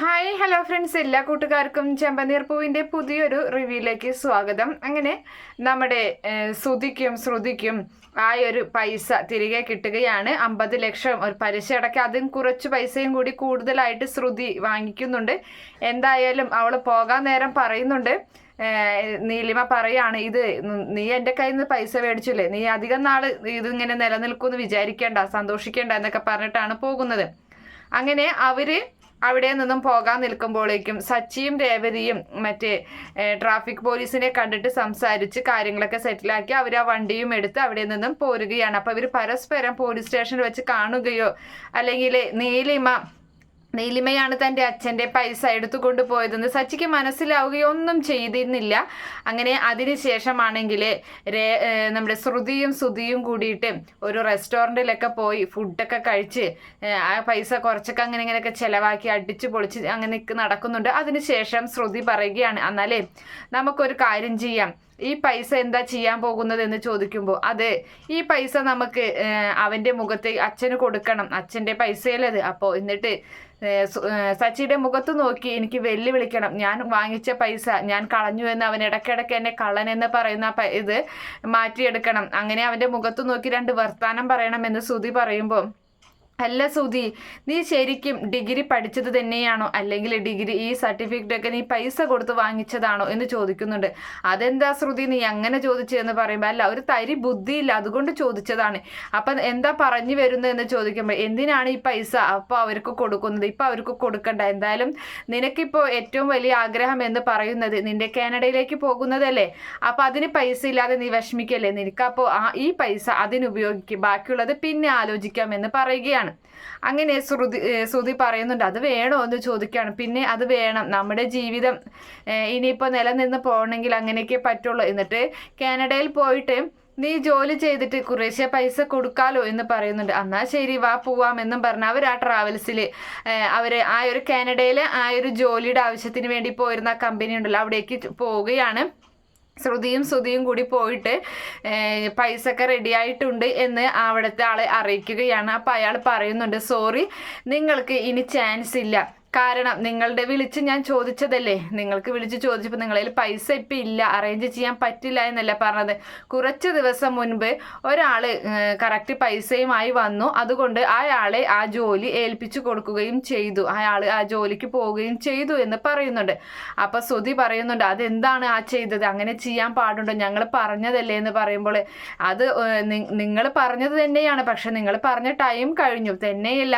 Hi hello friends എല്ലാ കൂട്ടുകാർക്കും ചെമ്പനീർ പൂവിന്റെ പുതിയൊരു റിവ്യൂയിലേക്ക് സ്വാഗതം. അങ്ങനെ നമ്മുടെ ശ്രുതിക്കും ശ്രുതിക്കും ആ ഒരു പൈസ തിരികെ കിട്ടുകയാണ്. അമ്പത് ലക്ഷം ഒരു പലിശ അടക്കം അതും കുറച്ച് പൈസയും കൂടി കൂടുതലായിട്ട് ശ്രുതി വാങ്ങിക്കുന്നുണ്ട്. എന്തായാലും അവൾ പോകാൻ നേരം പറയുന്നുണ്ട്. നീലിമ പറയാണ് ഇത് നീ എന്റെ കയ്യിൽ നിന്ന് പൈസ മേടിച്ചില്ലേ? നീ അധികം നാൾ ഇതിങ്ങനെ നിലനിൽക്കുമെന്ന് വിചാരിക്കേണ്ട സന്തോഷിക്കേണ്ട എന്നൊക്കെ പറഞ്ഞിട്ടാണ് പോകുന്നത്. അങ്ങനെ അവർ അവിടെ നിന്നും പോകാൻ നിൽക്കുമ്പോഴേക്കും സച്ചിയും രേവതിയും മറ്റേ ട്രാഫിക് പോലീസിനെ കണ്ടിട്ട് സംസാരിച്ച് കാര്യങ്ങളൊക്കെ സെറ്റിലാക്കി അവർ ആ വണ്ടിയും എടുത്ത് അവിടെ നിന്നും പോരുകയാണ്. അപ്പോൾ ഇവർ പരസ്പരം പോലീസ് സ്റ്റേഷനിൽ വെച്ച് കാണുകയോ അല്ലെങ്കിൽ നീലിമ നീലിമയാണ് തന്റെ അച്ഛന്റെ പൈസ എടുത്തു കൊണ്ടുപോയതെന്ന് സച്ചിക്ക് മനസ്സിലാവുകയോ ഒന്നും ചെയ്തിരുന്നില്ല. അങ്ങനെ അതിന് ശേഷമാണെങ്കിൽ രേ നമ്മുടെ ശ്രുതിയും സുതിയും കൂടിയിട്ട് ഒരു റെസ്റ്റോറന്റിലൊക്കെ പോയി ഫുഡൊക്കെ കഴിച്ച് ആ പൈസ കുറച്ചൊക്കെ അങ്ങനെ ഇങ്ങനെയൊക്കെ ചിലവാക്കി അടിച്ച് പൊളിച്ച് അങ്ങനെ നടക്കുന്നുണ്ട്. അതിനുശേഷം ശ്രുതി പറയുകയാണ് എന്നാലേ നമുക്കൊരു കാര്യം ചെയ്യാം. ഈ പൈസ എന്താ ചെയ്യാൻ പോകുന്നത് എന്ന് ചോദിക്കുമ്പോൾ അതെ ഈ പൈസ നമുക്ക് അവന്റെ മുഖത്ത് അച്ഛന് കൊടുക്കണം. അച്ഛന്റെ പൈസയല്ലത് അപ്പോൾ എന്നിട്ട് സച്ചിയുടെ മുഖത്ത് നോക്കി എനിക്ക് വെല്ലുവിളിക്കണം. ഞാൻ വാങ്ങിച്ച പൈസ ഞാൻ കളഞ്ഞു എന്ന് അവൻ ഇടയ്ക്കിടയ്ക്ക് എന്നെ കള്ളൻ എന്ന് പറയുന്ന ഇത് മാറ്റിയെടുക്കണം. അങ്ങനെ അവന്റെ മുഖത്ത് നോക്കി രണ്ട് വർത്താനം പറയണമെന്ന് ശ്രുതി പറയുമ്പോൾ അല്ല സുധി നീ ശരിക്കും ഡിഗ്രി പഠിച്ചത് തന്നെയാണോ? അല്ലെങ്കിൽ ഡിഗ്രി ഈ സർട്ടിഫിക്കറ്റ് ഒക്കെ നീ പൈസ കൊടുത്ത് വാങ്ങിച്ചതാണോ എന്ന് ചോദിക്കുന്നുണ്ട്. അതെന്താ ശ്രുതി നീ അങ്ങനെ ചോദിച്ചതെന്ന് പറയുമ്പോൾ അല്ല ഒരു തരി ബുദ്ധിയില്ല അതുകൊണ്ട് ചോദിച്ചതാണ്. അപ്പം എന്താ പറഞ്ഞു വരുന്നത് എന്ന് ചോദിക്കുമ്പോൾ എന്തിനാണ് ഈ പൈസ അപ്പോൾ അവർക്ക് കൊടുക്കുന്നത്? ഇപ്പൊ അവർക്ക് കൊടുക്കണ്ട. എന്തായാലും നിനക്കിപ്പോ ഏറ്റവും വലിയ ആഗ്രഹം എന്ന് പറയുന്നത് നിന്റെ കാനഡയിലേക്ക് പോകുന്നതല്ലേ? അപ്പോൾ അതിന് പൈസ ഇല്ലാതെ നീ വിഷമിക്കല്ലേ? നിനക്കപ്പോൾ ആ ഈ പൈസ അതിനുപയോഗിക്കും ബാക്കിയുള്ളത് പിന്നെ ആലോചിക്കാം എന്ന് പറയുകയാണ്. അങ്ങനെ ശ്രുതി ശ്രുതി പറയുന്നുണ്ട് അത് വേണോ? എന്ന് ചോദിക്കുകയാണ്. പിന്നെ അത് വേണം. നമ്മുടെ ജീവിതം ഇനിയിപ്പോൾ നിലനിന്ന് പോകണമെങ്കിൽ അങ്ങനെയൊക്കെ പറ്റുള്ളൂ. എന്നിട്ട് കാനഡയിൽ പോയിട്ട് നീ ജോലി ചെയ്തിട്ട് കുറേശ്ശെ പൈസ കൊടുക്കാലോ എന്ന് പറയുന്നുണ്ട്. എന്നാൽ ശരി വാ പോവാം എന്നും പറഞ്ഞ് അവർ ആ ട്രാവൽസിൽ അവർ ആ ഒരു കാനഡയിലെ ആ ഒരു ജോലിയുടെ ആവശ്യത്തിന് വേണ്ടി പോയിരുന്ന കമ്പനി ഉണ്ടല്ലോ അവിടേക്ക് പോവുകയാണ്. ശ്രുതിയും ശ്രുതിയും കൂടി പോയിട്ട് പൈസ ഒക്കെ റെഡി ആയിട്ടുണ്ട് എന്ന് അവിടുത്തെ ആളെ അറിയിക്കുകയാണ്. അപ്പം അയാൾ പറയുന്നുണ്ട് സോറി നിങ്ങൾക്ക് ഇനി ചാൻസ് ഇല്ല. കാരണം നിങ്ങളുടെ വിളിച്ച് ഞാൻ ചോദിച്ചതല്ലേ? നിങ്ങൾക്ക് വിളിച്ച് ചോദിച്ചപ്പോൾ നിങ്ങളിൽ പൈസ ഇപ്പം ഇല്ല. അറേഞ്ച് ചെയ്യാൻ പറ്റില്ല എന്നല്ല പറഞ്ഞത്. കുറച്ച് ദിവസം മുൻപ് ഒരാൾ കറക്റ്റ് പൈസയുമായി വന്നു. അതുകൊണ്ട് അയാളെ ആ ജോലി ഏൽപ്പിച്ചു കൊടുക്കുകയും ചെയ്തു. അയാൾ ആ ജോലിക്ക് പോവുകയും ചെയ്തു എന്ന് പറയുന്നുണ്ട്. അപ്പോൾ ശ്രുതി പറയുന്നുണ്ട് അതെന്താണ് ആ ചെയ്തത്? അങ്ങനെ ചെയ്യാൻ പാടുണ്ടോ? ഞങ്ങൾ പറഞ്ഞതല്ലേ? എന്ന് പറയുമ്പോൾ അത് നിങ്ങൾ പറഞ്ഞത് തന്നെയാണ്. പക്ഷെ നിങ്ങൾ പറഞ്ഞ ടൈം കഴിഞ്ഞു. തന്നെയല്ല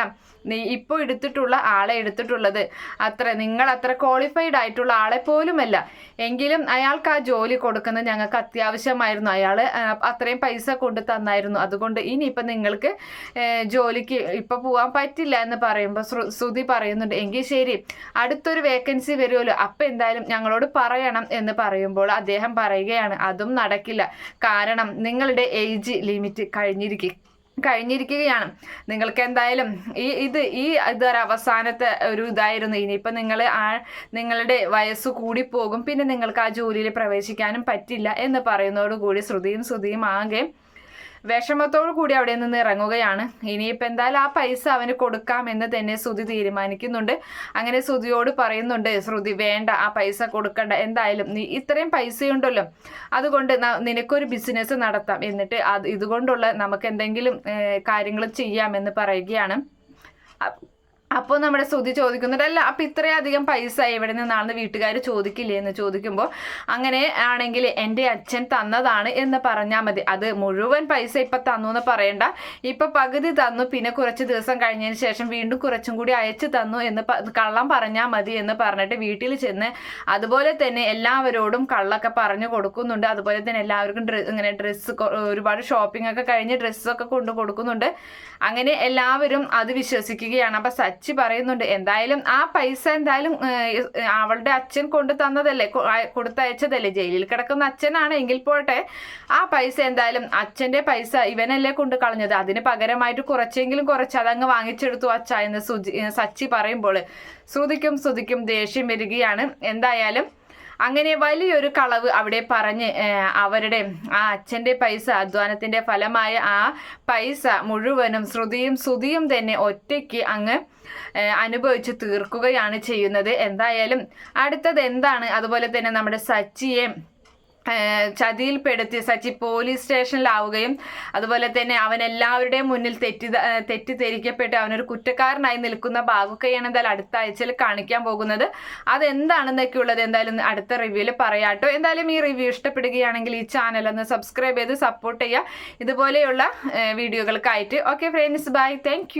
നീ ഇപ്പോൾ എടുത്തിട്ടുള്ള ആളെ എടുത്തിട്ടുള്ളത് അത്ര നിങ്ങൾ അത്ര ക്വാളിഫൈഡ് ആയിട്ടുള്ള ആളെ പോലുമല്ല. എങ്കിലും അയാൾക്ക് ആ ജോലി കൊടുക്കുന്നത് ഞങ്ങൾക്ക് അത്യാവശ്യമായിരുന്നു. അയാൾ അത്രയും പൈസ കൊണ്ട് തന്നായിരുന്നു. അതുകൊണ്ട് ഇനിയിപ്പം നിങ്ങൾക്ക് ജോലിക്ക് ഇപ്പം പോകാൻ പറ്റില്ല എന്ന് പറയുമ്പോൾ ശ്രു- ശ്രുതി പറയുന്നുണ്ട് എങ്കിൽ ശരി അടുത്തൊരു വേക്കൻസി വരുമല്ലോ. അപ്പം എന്തായാലും ഞങ്ങളോട് പറയണം എന്ന് പറയുമ്പോൾ അദ്ദേഹം പറയുകയാണ് അതും നടക്കില്ല. കാരണം നിങ്ങളുടെ ഏജ് ലിമിറ്റ് കഴിഞ്ഞിരിക്കും കഴിഞ്ഞിരിക്കുകയാണ്. നിങ്ങൾക്ക് എന്തായാലും ഈ ഇത് ഈ ഇതൊരു അവസാനത്തെ ഒരു ഇതായിരുന്നു. ഇനിയിപ്പോൾ നിങ്ങൾ ആ നിങ്ങളുടെ വയസ്സ് കൂടി പോകും. പിന്നെ നിങ്ങൾക്ക് ആ ജോലിയിൽ പ്രവേശിക്കാനും പറ്റില്ല എന്ന് പറയുന്നതോടുകൂടി ശ്രുതിയും ശ്രുതിയും ആകെ വിഷമത്തോടു കൂടി അവിടെ നിന്ന് ഇറങ്ങുകയാണ്. ഇനിയിപ്പോൾ എന്തായാലും ആ പൈസ അവന് കൊടുക്കാം എന്ന് തന്നെ ശ്രുതി തീരുമാനിക്കുന്നുണ്ട്. അങ്ങനെ ശ്രുതിയോട് പറയുന്നുണ്ട് ശ്രുതി വേണ്ട ആ പൈസ കൊടുക്കണ്ട. എന്തായാലും നീ ഇത്രയും പൈസയുണ്ടല്ലോ. അതുകൊണ്ട് നിനക്കൊരു ബിസിനസ് നടത്താം. എന്നിട്ട് അത് ഇതുകൊണ്ടുള്ള നമുക്ക് എന്തെങ്കിലും കാര്യങ്ങൾ ചെയ്യാമെന്ന് പറയുകയാണ്. അപ്പോൾ നമ്മുടെ ശ്രുതി ചോദിക്കുന്നുണ്ട് അല്ല അപ്പം ഇത്രയധികം പൈസ എവിടെ നിന്നാണെന്ന് വീട്ടുകാർ ചോദിക്കില്ലേ എന്ന് ചോദിക്കുമ്പോൾ അങ്ങനെ ആണെങ്കിൽ എന്റെ അച്ഛൻ തന്നതാണ് എന്ന് പറഞ്ഞാൽ മതി. അത് മുഴുവൻ പൈസ ഇപ്പം തന്നു എന്ന് പറയണ്ട. ഇപ്പം പകുതി തന്നു പിന്നെ കുറച്ച് ദിവസം കഴിഞ്ഞതിന് ശേഷം വീണ്ടും കുറച്ചും കൂടി അയച്ചു തന്നു എന്ന് കള്ളം പറഞ്ഞാൽ മതി എന്ന് പറഞ്ഞിട്ട് വീട്ടിൽ ചെന്ന് അതുപോലെ തന്നെ എല്ലാവരോടും കള്ളൊക്കെ പറഞ്ഞു കൊടുക്കുന്നുണ്ട്. അതുപോലെ തന്നെ എല്ലാവർക്കും ഡ്രസ് ഇങ്ങനെ ഡ്രസ്സ് ഒരുപാട് ഷോപ്പിംഗ് ഒക്കെ കഴിഞ്ഞ് ഡ്രസ്സൊക്കെ കൊണ്ടു കൊടുക്കുന്നുണ്ട്. അങ്ങനെ എല്ലാവരും അത് വിശ്വസിക്കുകയാണ്. അപ്പം സച്ചി പറയുന്നുണ്ട് എന്തായാലും ആ പൈസ എന്തായാലും അവളുടെ അച്ഛൻ കൊണ്ടു തന്നതല്ലേ കൊടുത്തയച്ചതല്ലേ ജയിലിൽ കിടക്കുന്ന അച്ഛനാണ് എങ്കിൽ പോട്ടെ ആ പൈസ എന്തായാലും അച്ഛന്റെ പൈസ ഇവനല്ലേ കൊണ്ട് കളഞ്ഞത് അതിന് പകരമായിട്ട് കുറച്ചെങ്കിലും കുറച്ച് അതങ്ങ് വാങ്ങിച്ചെടുത്തു അച്ഛ എന്ന് സുജി സച്ചി പറയുമ്പോൾ ശ്രുതിക്കും ശ്രുതിക്കും ദേഷ്യം വരികയാണ്. എന്തായാലും അങ്ങനെ വലിയൊരു കളവ് അവിടെ പറഞ്ഞ് അവരുടെ ആ അച്ഛന്റെ പൈസ അധ്വാനത്തിന്റെ ഫലമായ ആ പൈസ മുഴുവനും ശ്രുതിയും ശ്രുതിയും തന്നെ ഒറ്റയ്ക്ക് അങ്ങ് അനുഭവിച്ച് തീർക്കുകയാണ് ചെയ്യുന്നത്. എന്തായാലും അടുത്തത് എന്താണ്? അതുപോലെ തന്നെ നമ്മുടെ സച്ചിയെ ചതിയിൽപ്പെടുത്തി സച്ചി പോലീസ് സ്റ്റേഷനിലാവുകയും അതുപോലെ തന്നെ അവൻ എല്ലാവരുടെയും മുന്നിൽ തെറ്റി തെറ്റിദ്ധരിക്കപ്പെട്ട് അവനൊരു കുറ്റക്കാരനായി നിൽക്കുന്ന ഭാഗമൊക്കെയാണ് എന്തായാലും അടുത്ത ആഴ്ചയിൽ കാണിക്കാൻ പോകുന്നത്. അതെന്താണെന്നൊക്കെ ഉള്ളത് എന്തായാലും അടുത്ത റിവ്യൂവിൽ പറയാട്ടോ. എന്തായാലും ഈ റിവ്യൂ ഇഷ്ടപ്പെടുകയാണെങ്കിൽ ഈ ചാനൽ ഒന്ന് സബ്സ്ക്രൈബ് ചെയ്ത് സപ്പോർട്ട് ചെയ്യുക. ഇതുപോലെയുള്ള വീഡിയോകൾക്കായിട്ട്. Okay friends bye thank